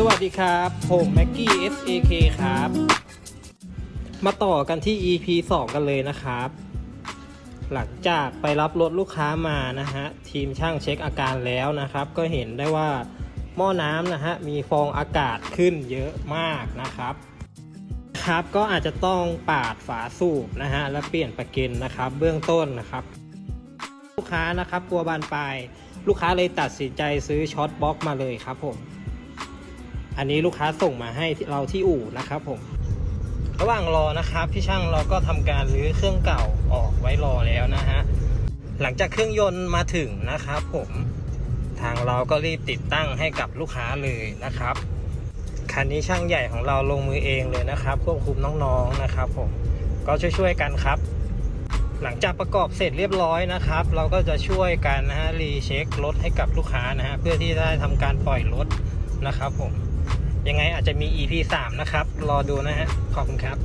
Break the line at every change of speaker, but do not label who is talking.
สวัสดีครับผมแม็กกี้ SAK ครับ มาต่อกันที่ EP 2 กันเลยนะครับ หลังจากไปรับรถลูกค้ามานะฮะ ทีมช่างเช็คอาการแล้วนะครับ ก็เห็นได้ว่าหม้อน้ำนะฮะ มีฟองอากาศขึ้นเยอะมากนะครับ ครับก็อาจจะต้องปาดฝาสูบนะฮะ และเปลี่ยนประเก็นนะครับ เบื้องต้นนะครับ ลูกค้านะครับกลัวบานปลายลูกค้าเลยตัดสินใจซื้อช็อตบล็อกมาเลยครับผม อันนี้ลูกค้าส่งมาให้เราที่อู่นะครับผม ระหว่างรอนะครับ พี่ช่างเราก็ทำการรื้อเครื่องเก่าออกไว้รอแล้วนะฮะ หลังจากเครื่องยนต์มาถึงนะครับผมทางเราก็รีบติดตั้งให้กับลูกค้าเลยนะครับคันนี้ช่างใหญ่ของเราลงมือเองเลยนะครับ ควบคุมน้องๆนะครับผมก็ช่วยๆกันครับ หลังจากประกอบเสร็จเรียบร้อยนะครับ เราก็จะช่วยกันนะฮะรีเช็ครถให้กับลูกค้านะฮะเพื่อที่จะได้ทำการปล่อยรถนะครับผม ยังไงอาจจะมี EP 3 นะครับ รอดูนะฮะ ขอบคุณครับ